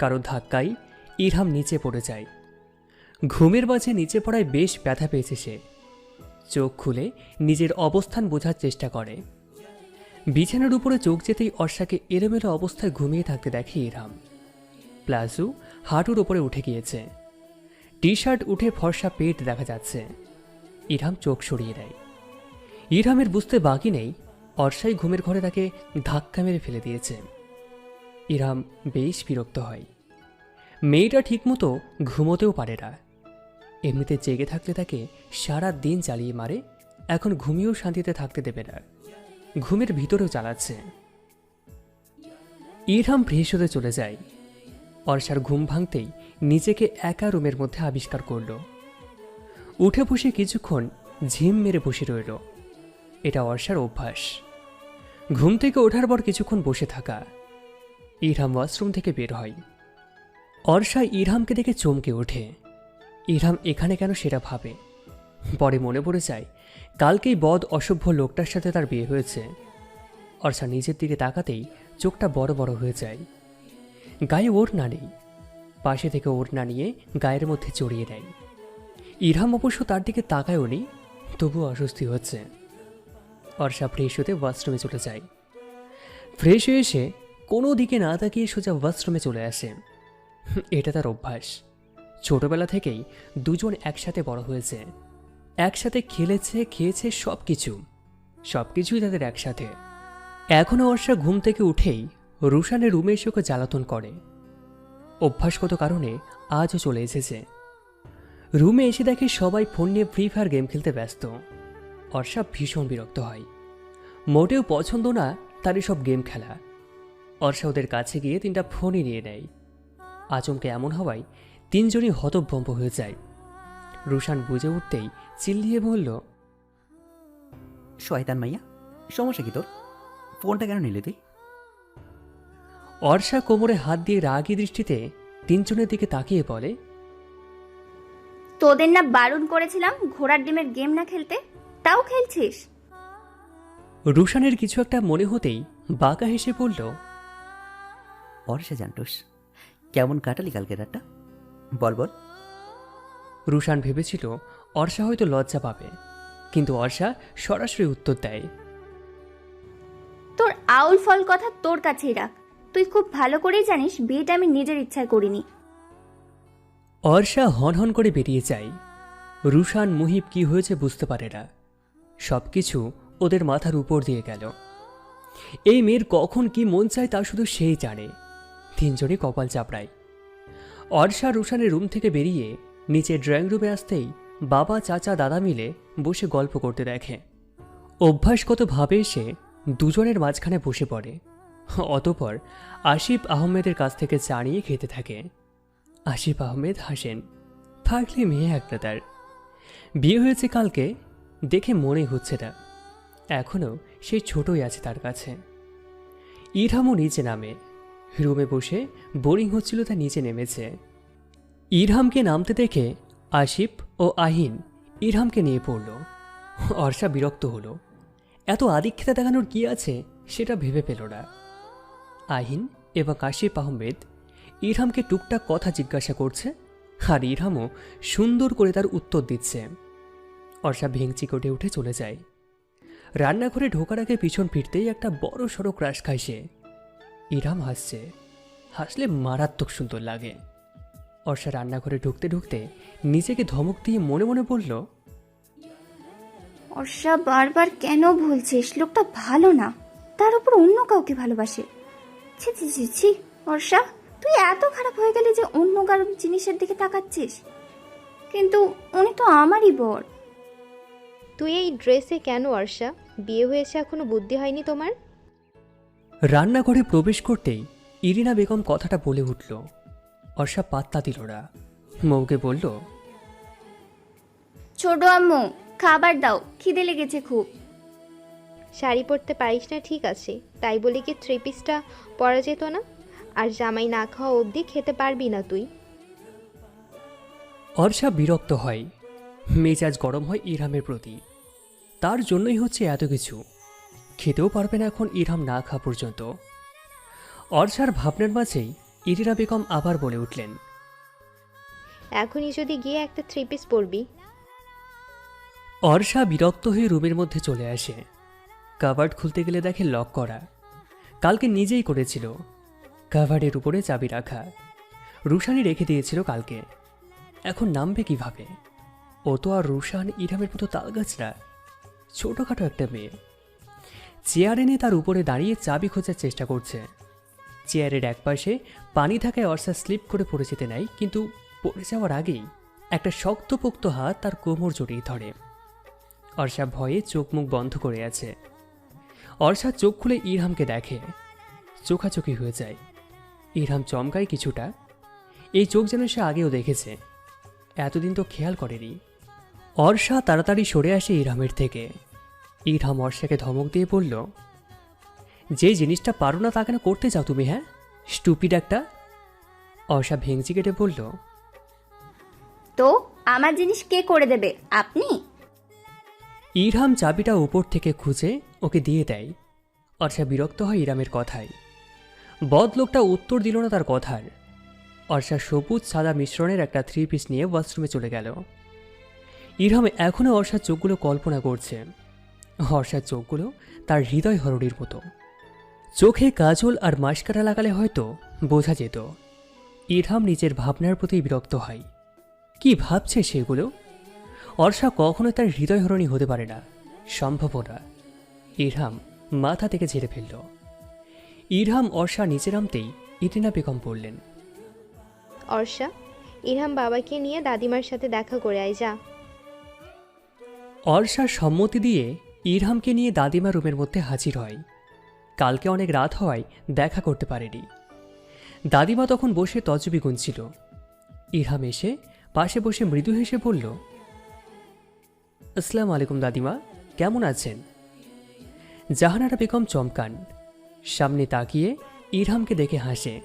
কারও ধাক্কায় ইরহাম নিচে পড়ে যায়। ঘুমের মাঝে নিচে পড়ায় বেশ ব্যথা পেয়েছে সে। চোখ খুলে নিজের অবস্থান বোঝার চেষ্টা করে। বিছানার উপরে চোখ যেতেই অর্ষাকে এলোমেলো অবস্থায় ঘুমিয়ে থাকতে দেখে ইরহাম। প্লাজু হাঁটুর ওপরে উঠে গিয়েছে। টি শার্ট উঠে ফর্সা পেট দেখা যাচ্ছে। ইরহাম চোখ সরিয়ে দেয়। ইরহামের বুঝতে বাকি নেই, অর্ষাই ঘুমের ঘরে তাকে ধাক্কা মেরে ফেলে দিয়েছে। ইরহাম বেশ বিরক্ত হয়। মেয়েটা ঠিকমতো ঘুমোতেও পারে না। এমনিতে জেগে থাকলে তাকে সারা দিন চালিয়ে মারে, এখন ঘুমিয়েও শান্তিতে থাকতে দেবে না। ঘুমের ভিতরেও চালাচ্ছে ইরহাম ফ্রেশ চলে যায়। অর্ষার ঘুম ভাঙতেই নিজেকে একা রুমের মধ্যে আবিষ্কার করল। উঠে বসে কিছুক্ষণ ঝিম মেরে বসে রইল। এটা অর্ষার অভ্যাস। ঘুম থেকে ওঠার পর কিছুক্ষণ বসে থাকা। ইরহাম ওয়াশরুম থেকে বের হয়। অর্ষা ইরহামকে দেখে চমকে ওঠে। ইরহাম এখানে কেন সেটা ভাবে। পরে মনে পড়ে যায়, কালকেই বদ অসভ্য লোকটার সাথে তার বিয়ে হয়েছে। অর্ষা নিজের দিকে তাকাতেই চোখটা বড় বড় হয়ে যায়। গায়ে ওড়না নেই। পাশে থেকে ওড়না নিয়ে গায়ের মধ্যে চড়িয়ে দেয় ইরহাম অবশ্য তার দিকে তাকায়ও নি, তবুও অস্বস্তি হচ্ছে। অর্ষা ফ্রেশ হতে ওয়াশরুমে চলে যায়। ফ্রেশ হয়ে এসে কোনো দিকে না তাকিয়ে সোজা ওয়াশরুমে চলে আসে। এটা তার অভ্যাস। ছোটবেলা থেকেই দুজন একসাথে বড় হয়েছে। একসাথে খেলেছে, খেয়েছে সব কিছু সব কিছুই তাদের একসাথে। এখনও অর্ষা ঘুম থেকে উঠেই রুশানের রুমে এসে ওকে জ্বালাতন করে। অভ্যাসগত কারণে আজও চলে এসেছে। রুমে এসে দেখে সবাই ফোন নিয়ে ফ্রি ফায়ার গেম খেলতে ব্যস্ত। অর্ষা ভীষণ বিরক্ত হয়। মোটেও পছন্দ না তার সব গেম খেলা। অর্ষা ওদের কাছে গিয়ে তিনটা ফোনই নিয়ে নেয়। আচমকে এমন হওয়ায় তিনজনই হতভম্ব হয়ে যায়। রুশান বুঝে উঠতেই চিল্লিয়ে বলল শয়তান মাইয়া সমস্যা কি তোর? ফোনটা কেন নিলি তুই? অর্ষা কোমরে হাত দিয়ে রাগী দৃষ্টিতে তিনজনের দিকে তাকিয়ে বলে তোদের না বারণ করেছিলাম ঘোড়ার ডিমের গেম না খেলতে? তাও খেলছিস? রুশানের কিছু একটা মনে হতেই বাঁকা হেসে বলল অর্ষা জানটুস। কেমন কাটালি কালকে রাতটা? বল বল। রুশান ভেবেছিল অর্ষা হয়তো লজ্জা পাবে কিন্তু অর্ষা সরাসরি উত্তর দেয়। তোর আউল ফল কথা তোর কাছেই রাখ। তুই খুব ভালো করেই জানিস বিয়েটা আমি নিজের ইচ্ছায় করিনি। অর্ষা হন হন করে বেরিয়ে যায়। রুশান মুহিব কি হয়েছে বুঝতে পারে না। সব কিছু ওদের মাথার উপর দিয়ে গেল। এই মেয়ের কখন কি মন চায় তা শুধু সেই জানে। তিনজনই কপাল চাপড়ায়। অর্ষা রুশানের রুম থেকে বেরিয়ে নিচে ড্রয়িং রুমে আসতেই বাবা, চাচা, দাদা মিলে বসে গল্প করতে দেখে। অভ্যাসগতভাবে সে দুজনের মাঝখানে বসে পড়ে। অতপর আসিফ আহমেদের কাছ থেকে চা নিয়ে খেতে থাকে। আসিফ আহমেদ হাসেন, থাকলে মেয়ে একটা তার। বিয়ে হয়েছে কালকে, দেখে মনে হচ্ছে না। এখনও সে ছোটই আছে তার কাছে। ইরহামও নিচে নামে। রুমে বসে বোরিং হচ্ছিল তা নিচে নেমেছে। ইরহামকে নামতে দেখে আসিফ ও আহিন ইরহামকে নিয়ে পড়ল। অর্ষা বিরক্ত হলো। এত আদিক্ষেতা দেখানোর কি আছে সেটা ভেবে পেল না। আহিন এবং কাশিফ আহমেদ ইরহামকে টুকটাক কথা জিজ্ঞাসা করছে আর ইরহামও সুন্দর করে তার উত্তর দিচ্ছে। অর্ষা ভেঙচি কোটে উঠে চলে যায়। রান্নাঘরে ঢোকার আগে পিছন ফিরতেই একটা বড় সড়ো ক্রাশ খায় সে। ইরহাম হাসছে। হাসলে মারাত্মক সুন্দর লাগে। অর্ষা রান্নাঘরে ঢুকতে ঢুকতে নিজেকে ধমক দিয়ে মনে মনে বলল অর্ষা বারবার কেন ভুলছিস? লোকটা ভালো না। তার উপর অন্য কাউকে ভালোবাসে। ছি ছি ছি ছি অর্ষা তুই এত খারাপ হয়ে গেলি যে অন্য কারও জিনিসের দিকে তাকাচ্ছিস। কিন্তু উনি তো আমারই বর। তুই এই ড্রেসে কেন অর্ষা? বিয়ে হয়েছে এখনও বুদ্ধি হয়নি তোমার? রান্নাঘরে প্রবেশ করতেই ইরিনা বেগম কথাটা বলে উঠল। অর্ষা পাত্তা দিল না। মৌকে বলল ছোট আম্মু খাবার দাও খিদে লেগেছে খুব। শাড়ি পরতে পারিস না ঠিক আছে। তাই বলে কি থ্রি পিসটা পরা যেত না? আর জামাই না খাওয়া অবধি খেতে পারবি না তুই। অর্ষা বিরক্ত হয়। মেজাজ গরম হয় ইরামের প্রতি। তার জন্যই হচ্ছে এত কিছু। খেতেও পারবে না এখন ইরহাম না খাওয়া পর্যন্ত। অর্ষার ভাবনার মাঝেই ইরিনা বেগম আবার বলে উঠলেন এখনই যদি গিয়ে একটা থ্রি পিস পরবি। অর্ষা বিরক্ত হয়ে রুমের মধ্যে চলে আসে। কাভার্ড খুলতে গেলে দেখে লক করা। কালকে নিজেই করেছিল। কাভার্ডের উপরে চাবি রাখা। রুশানি রেখে দিয়েছিল কালকে। এখন নামবে কীভাবে? ও তো আর রুশান ইরামের মতো তালগাছরা। ছোটোখাটো একটা মেয়ে। চেয়ার এনে তার উপরে দাঁড়িয়ে চাবি খোঁজার চেষ্টা করছে। চেয়ারের একপাশে পানি থাকায় অর্ষা স্লিপ করে পড়ে যেতে নাই, কিন্তু পড়ে যাওয়ার আগেই একটা শক্তপোক্ত হাত তার কোমর জড়িয়ে ধরে। অর্ষা ভয়ে চোখ মুখ বন্ধ করে আছে। অর্ষা চোখ খুলে ইরহামকে দেখে। চোখাচোখি হয়ে যায়। ইরহাম চমকায় কিছুটা। এই চোখ যেন সে আগেও দেখেছে। এতদিন তো খেয়াল করেনি। অর্ষা তাড়াতাড়ি সরে আসে ইরহামের থেকে। ইরহাম অর্ষাকে ধমক দিয়ে বলল যে জিনিসটা পারো না তা কেন করতে চাও তুমি হ্যাঁ? স্টুপিড একটা অর্ষা ভেঙচি কেটে বলল তো আমার জিনিস কে করে দেবে আপনি? ইরহাম চাবিটা উপর থেকে খুঁজে ওকে দিয়ে দেয়। অর্ষা বিরক্ত হয় ইরামের কথায়। বদ লোকটা উত্তর দিল না তার কথার। অর্ষা সবুজ সাদা মিশ্রণের একটা থ্রি পিস নিয়ে ওয়াশরুমে চলে গেল। ইরহাম এখনও অর্ষার চোখগুলো কল্পনা করছে। অর্ষার চোখগুলো তার হৃদয় হরড়ির মতো। চোখে কাজল আর মাস্কারা লাগালে হয়তো বোঝা যেত ইরহাম নিজের ভাবনার প্রতি বিরক্ত হয়। কি ভাবছে সেগুলো? অর্ষা কখনো তার হৃদয় হৃদয়হরণী হতে পারে না সম্ভব না। ইরহাম মাথা থেকে ঝেড়ে ফেলল। ইরহাম অর্ষা নিচে নামতেই ইটিনা বেগম বললেন অর্ষা ইরহাম বাবাকে নিয়ে দাদিমার সাথে দেখা করে আয় যা। অর্ষার সম্মতি দিয়ে ইরহামকে নিয়ে দাদিমা রুমের মধ্যে হাজির হয়। কালকে অনেক রাত হওয়ায় দেখা করতে পারেনি। দাদিমা তখন বসে তজবি গুনছিল। ইরহাম এসে পাশে বসে মৃদু হেসে বলল, আসসালাম আলাইকুম দাদিমা, কেমন আছেন? জাহানারা বেগম চমকান। সামনে তাকিয়ে ইরহামকে দেখে হাসে।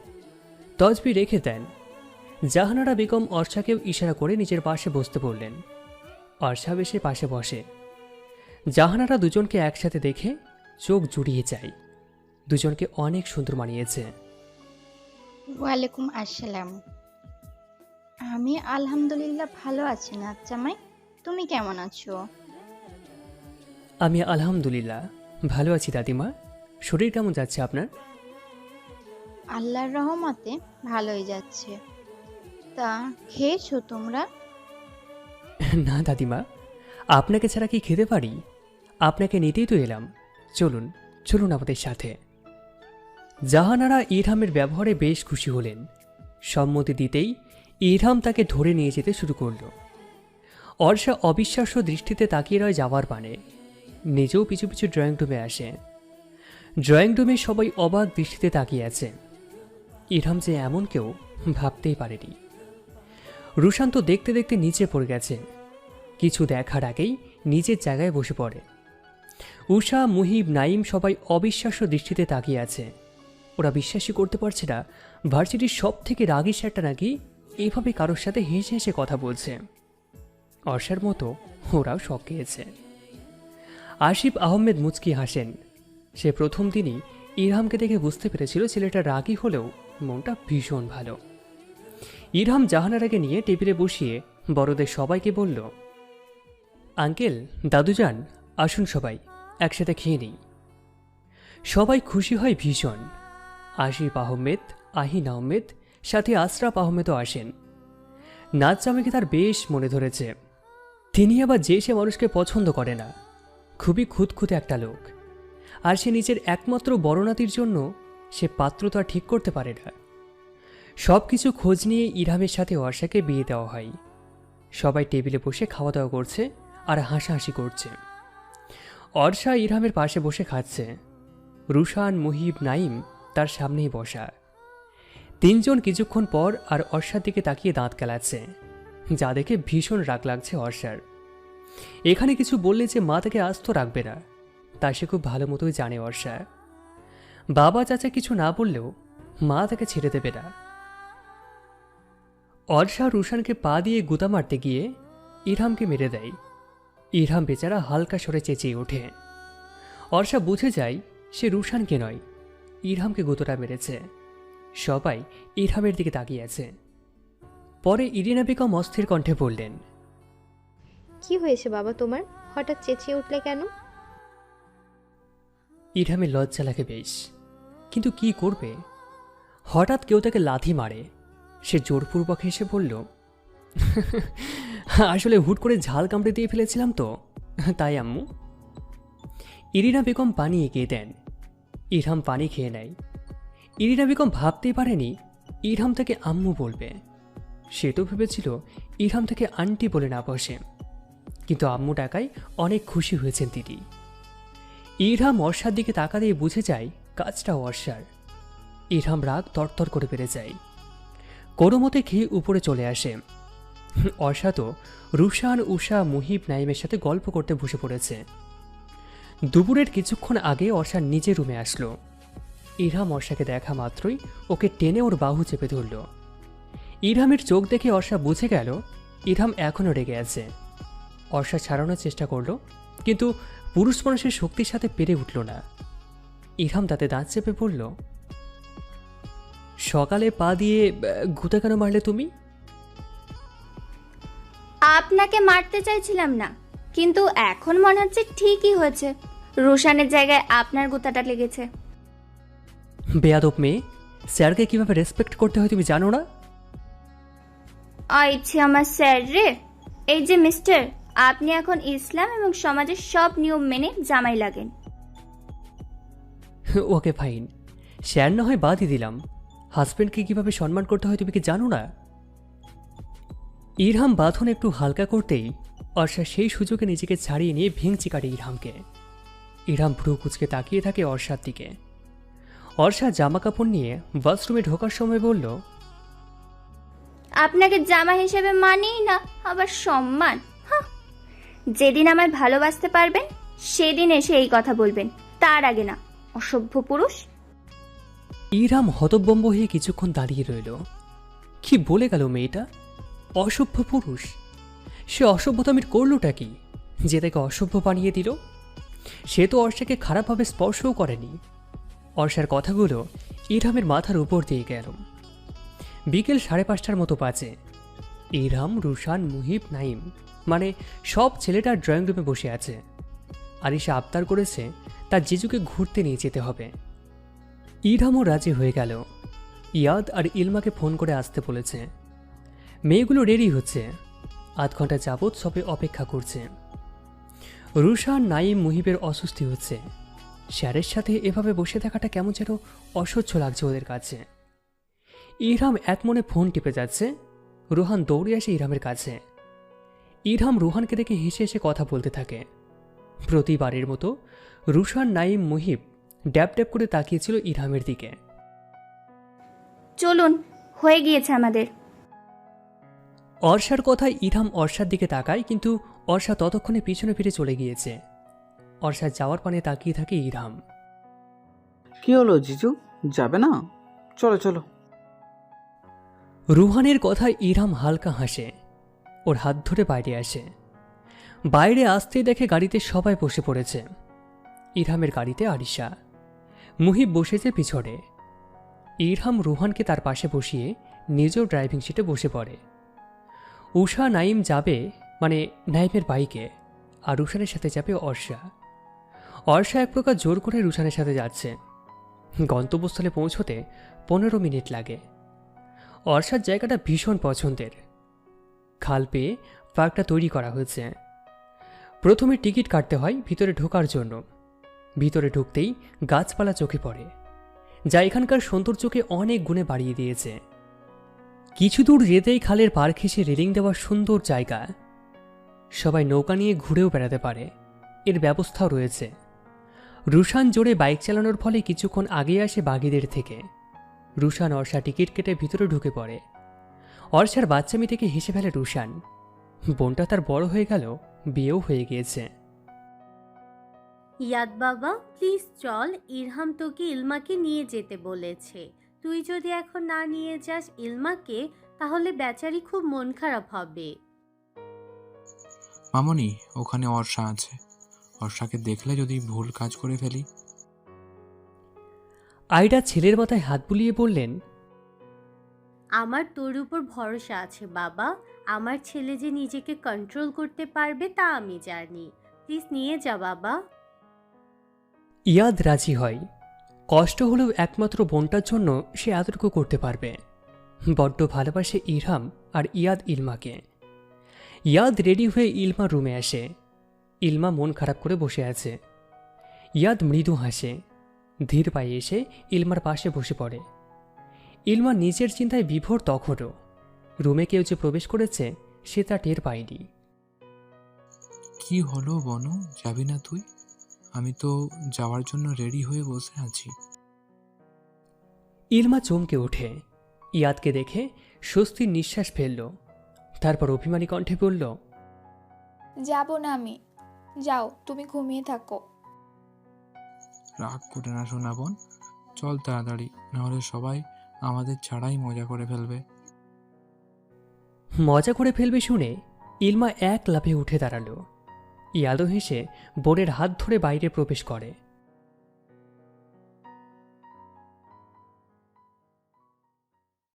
তজবি রেখে দেন। জাহানারা বেগম অর্ষাকেও ইশারা করে নিজের পাশে বসতে বললেন। অর্ষা বেশে পাশে বসে। জাহানারা দুজনকে একসাথে দেখে চোখ জুড়িয়ে যায়। দুজনকে অনেক সুন্দর মানিয়েছে। ওয়ালাইকুম আসসালাম। আমি আলহামদুলিল্লাহ ভালো আছি না জামাই তুমি কেমন আছো? আমি আলহামদুলিল্লাহ ভালো আছি দাদিমা। শরীর কেমন যাচ্ছে আপনার? আল্লাহর রহমতে ভালোই যাচ্ছে। তা খেয়েছো তোমরা? না দাদিমা আপনাকে ছাড়া কি খেতে পারি? আপনাকে নিতেই তো এলাম। চলুন চলুন আমাদের সাথে। জাহানারা ইরহামের ব্যবহারে বেশ খুশি হলেন। সম্মতি দিতেই ইরহাম তাকে ধরে নিয়ে যেতে শুরু করল। অর্ষা অবিশ্বাস্য দৃষ্টিতে তাকিয়ে রয় যাওয়ার পানে। নিজেও পিছু পিছু ড্রয়িং রুমে আসে। ড্রয়িং রুমে সবাই অবাক দৃষ্টিতে তাকিয়ে আছে। ইরহাম যে এমন কেউ, ভাবতেই পারেনি। রুশান্ত দেখতে দেখতে নিচে পড়ে গেছে। কিছু দেখার আগেই নিজের জায়গায় বসে পড়ে। উষা মুহিব নাইম সবাই অবিশ্বাস্য দৃষ্টিতে তাকিয়ে আছে। ওরা বিশ্বাসই করতে পারছে না, ভার্সিটির সব থেকে রাগী স্যারটা নাকি এভাবে কারোর সাথে হেসে হেসে কথা বলছে। অর্ষার মতো ওরাও শখ খেয়েছে। আসিফ আহমেদ মুচকি হাসেন। সে প্রথম দিনই ইরহামকে দেখে বুঝতে পেরেছিল ছেলেটা রাগী হলেও মনটা ভীষণ ভালো। ইরহাম জাহানারাকে নিয়ে টেবিলে বসিয়ে বড়দের সবাইকে বলল, আঙ্কেল, দাদুজান, আসুন সবাই। একসাথে খেয়ে নিই। সবাই খুশি হয় ভীষণ। আশিফ আহমেদ, আহিন আহমেদ, সাথে আশরাফ আহমেদও আসেন। নাচ জামাইকে তার বেশ মনে ধরেছে। তিনি আবার যে সে মানুষকে পছন্দ করে না, খুবই খুঁতখুঁতে একটা লোক। আর সে নিজের একমাত্র বড়নাতির জন্য সে পাত্র তো আর ঠিক করতে পারে না। সব কিছু খোঁজ নিয়ে ইরামের সাথে অর্ষাকে বিয়ে দেওয়া হয়। সবাই টেবিলে বসে খাওয়া দাওয়া করছে আর হাসাহাসি করছে। অর্ষা ইরহামের পাশে বসে খাচ্ছে। রুশান, মুহিব নাইম তার সামনেই বসা। তিনজন কিছুক্ষণ পর আর অর্ষার দিকে তাকিয়ে দাঁত কেলাচ্ছে, যা দেখে ভীষণ রাগ লাগছে অর্ষার। এখানে কিছু বললে যে মা তাকে আস্ত রাখবে না, তা সে খুব ভালো মতোই জানে অর্ষা। বাবা চাচা কিছু না বললেও মা তাকে ছেড়ে দেবে না। অর্ষা রুশানকে পা দিয়ে গুতা মারতে গিয়ে ইরহামকে মেরে দেয়। ইরহাম বেচারা হালকা সরে চেঁচিয়ে ওঠে। অর্ষা বুঝে যায় সে রুশানকে নয় ইরহামকে গুতোটা মেরেছে। সবাই ইরহামের দিকে তাকিয়ে আছে। পরে ইরিনা বেগম অস্থির কণ্ঠে বললেন কি হয়েছে বাবা তোমার? হঠাৎ চেঁচিয়ে উঠলে কেন? ইরহামের লজ্জা লাগে বেশ কিন্তু কি করবে? হঠাৎ কেউ তাকে লাথি মারে। সে জোরপূর্বক হেসে বলল আসলে হুট করে ঝাল কামড়ে দিয়ে ফেলেছিলাম তো। তাই আম্মু। ইরিনা বেগম পানি এগিয়ে দেন। ইরহাম পানি খেয়ে নেয়। ইরিনা বেগম ভাবতেই পারেনি, ইরহাম তাকে আম্মু বলবে। সে তো ভেবেছিল ইরহাম তাকে আন্টি বলে না বসে। কিন্তু আম্মু ডাকায় অনেক খুশি হয়েছেন তিনি। ইরহাম অর্ষার দিকে তাকা দিয়ে বুঝে যায় কাজটা অর্ষার। ইরহাম রাগ তরতর করে বেড়ে যায়। কোনো মতে খেয়ে উপরে চলে আসে। অর্ষা রুশান উষা মুহিব নাইমের সাথে গল্প করতে বসে পড়েছে। দুপুরের কিছুক্ষণ আগে অর্ষা নিজের রুমে আসলো। ইরহাম অর্ষাকে দেখা মাত্রই ওকে টেনে ওর বাহু চেপে ধরল। ইরহামের চোখ দেখে অর্ষা বুঝে গেল, ইরহাম এখনও রেগে আছে। অর্ষা ছাড়ানোর চেষ্টা করল, কিন্তু পুরুষ মানুষের শক্তির সাথে পেরে উঠল না। ইরহাম তাতে দাঁত চেপে পড়ল সকালে পা দিয়ে গুঁতে কেন মারলে তুমি? আপনাকে মারতে চাইছিলাম না কিন্তু এখন মনে হচ্ছে ঠিকই হয়েছে। রোশানের জায়গায় আপনার গুতাটা লেগেছে। বেয়াদব মেয়ে স্যারকে কীভাবে রেসপেক্ট করতে হয় তুমি জানো না? আইছে আমার স্যার রে। এই যে মিস্টার আপনি এখন ইসলাম এবং সমাজের সব নিয়ম মেনে জামাই লাগেন। ওকে ফাইন স্যার না হয় বাদই দিলাম। হাজব্যান্ডকে কীভাবে সম্মান করতে হয় তুমি কি জানো না? ইরহাম বাঁধন একটু হালকা করতেই অর্ষা সেই সুযোগে নিজেকে ছাড়িয়ে নিয়ে ভেঙচি কাটে ইরহামকে। ইরহাম ভ্রু কুচকে তাকিয়ে থাকে অর্ষার দিকে। অর্ষা জামা কাপড় নিয়ে বাথরুমে ঢোকার সময় বলল আপনাকে জামা হিসেবে মানেই না আবার সম্মান। যেদিন আমায় ভালোবাসতে পারবেন সেদিন এসে এই কথা বলবেন। তার আগে না অসভ্য পুরুষ। ইরাম হতবম্ব হয়ে কিছুক্ষণ দাঁড়িয়ে রইল। কি বলে গেল মেয়েটা? অসভ্য পুরুষ। সে অসভ্যতামির করলোটা কি? যে তাকে অসভ্য বানিয়ে দিল, সে তো অর্ষাকে খারাপভাবে স্পর্শও করেনি। অর্ষার কথাগুলো ইরহামের মাথার উপর দিয়ে গেল। বিকেল সাড়ে পাঁচটার মতো বাজে। ইরহাম, রুশান, মুহিব, নাইম মানে সব ছেলেটা ড্রয়িং রুমে বসে আছে। আরিশা আবদার করেছে তার জিজুকে ঘুরতে নিয়ে যেতে হবে। ইরহামও রাজি হয়ে গেল। ইয়াদ আর ইলমাকে ফোন করে আসতে বলেছে। মেয়েগুলো রেডি হচ্ছে। আধ ঘণ্টা যাবৎ সবে অপেক্ষা করছে। রুশান নাইম মুহিবের অস্বস্তি হচ্ছে। স্যারের সাথে এভাবে বসে থাকাটা কেমন যেন অসহ্য লাগছে ওদের কাছে। ইরহাম এক মনে ফোন টিপে যাচ্ছে। রোহান দৌড়ে আসে ইরহামের কাছে। ইরহাম রোহানকে দেখে হেসে হেসে কথা বলতে থাকে। প্রতিবারের মতো রুশান নাইম মুহিব ড্যাপ ড্যাপ করে তাকিয়েছিল ইরহামের দিকে। চলুন, হয়ে গিয়েছে আমাদের। অর্ষার কথায় ইরহাম অর্ষার দিকে তাকায় কিন্তু অর্ষা ততক্ষণে পিছনে ফিরে চলে গিয়েছে। অর্ষার যাওয়ার পানে তাকিয়ে থাকে ইরাম কি হলো জিজু? যাবে না? চলো চলো। রুহানের কথায় ইরাম হালকা হাসে। ওর হাত ধরে বাইরে আসে। বাইরে আসতেই দেখে গাড়িতে সবাই বসে পড়েছে। ইরহামের গাড়িতে আরিশা। মুহিব বসেছে পিছনে। ইরহাম রুহানকে তার পাশে বসিয়ে নিজেও ড্রাইভিং সিটে বসে পড়ে। উষা নাইম যাবে মানে নাইমের বাইকে আর রুশানের সাথে যাবে অর্ষা। অর্ষা এক প্রকার জোর করে রুশানের সাথে যাচ্ছে। গন্তব্যস্থলে পৌঁছতে পনেরো মিনিট লাগে। অর্ষার জায়গাটা ভীষণ পছন্দের। খাল পেয়ে পার্কটা তৈরি করা হয়েছে। প্রথমে টিকিট কাটতে হয় ভিতরে ঢোকার জন্য। ভিতরে ঢুকতেই গাছপালা চোখে পড়ে। যা এখানকার সৌন্দর্যকে অনেক গুণে বাড়িয়ে দিয়েছে। কিছু দূর যেতেই খালের পার ঘেঁষে রেলিং দেওয়ার সুন্দর জায়গা। সবাই নৌকা নিয়ে ঘুরেও বেড়াতে পারে। এর ব্যবস্থাও রয়েছে। রুশান জোরে বাইক চালানোর ফলে কিছুক্ষণ আগে আসে বাগিদের থেকে। রুশান অর্ষা টিকিট কেটে ভিতরে ঢুকে পড়ে। অর্ষার বাচ্চা থেকে হেসে ফেলে রুশান। বোনটা তার বড় হয়ে গেল, বিয়েও হয়ে গিয়েছে। ইয়াদ বাবা প্লিজ চল, ইরহাম তোকে ইলমাকে নিয়ে যেতে বলেছে। তুই যদি এখন না নিয়ে যাস ইলমাকে তাহলে বেচারি খুব মন খারাপ হবে। মামনি ওখানে অর্ষা আছে। অর্ষাকে দেখলে যদি ভুল কাজ করে ফেলি। আইডা ছেলের মাথায় হাত বুলিয়ে বললেন আমার তোর উপর ভরসা আছে বাবা। আমার ছেলে যে নিজেকে কন্ট্রোল করতে পারবে তা আমি জানি। প্লিজ নিয়ে যা বাবা। ইয়াদ রাজি হয়। কষ্ট হলেও একমাত্র বোনটার জন্য সে এতটুকু করতে পারবে। বড্ড ভালোবাসে ইরহাম আর ইয়াদ ইলমাকে। ইয়াদ রেডি হয়ে ইলমা রুমে আসে। ইলমা মন খারাপ করে বসে আছে। ইয়াদ মৃদু হাসে। ধীর পায়ে এসে ইলমার পাশে বসে পড়ে। ইলমা নিজের চিন্তায় বিভোর তখনও। রুমে কেউ যে প্রবেশ করেছে, সে তা টের পায়নি। কি হলো বনু? যাবি না তুই? আমি তো যাওয়ার জন্য রেডি হয়ে বসে আছি। ইলমা চমকে ওঠে। ইয়াদকে দেখে স্বস্তির নিঃশ্বাস ফেলল। তারপর অভিমানী কণ্ঠে বলল যাব না আমি। যাও তুমি ঘুমিয়ে থাকো। রাগ করে না শোনা বোন। চল তাড়াতাড়ি নাহলে সবাই আমাদের ছাড়াই মজা করে ফেলবে। মজা করে ফেলবে শুনে ইলমা এক লাফে উঠে দাঁড়াল। ইয়াদও হেসে বোনের হাত ধরে বাইরে প্রবেশ করে।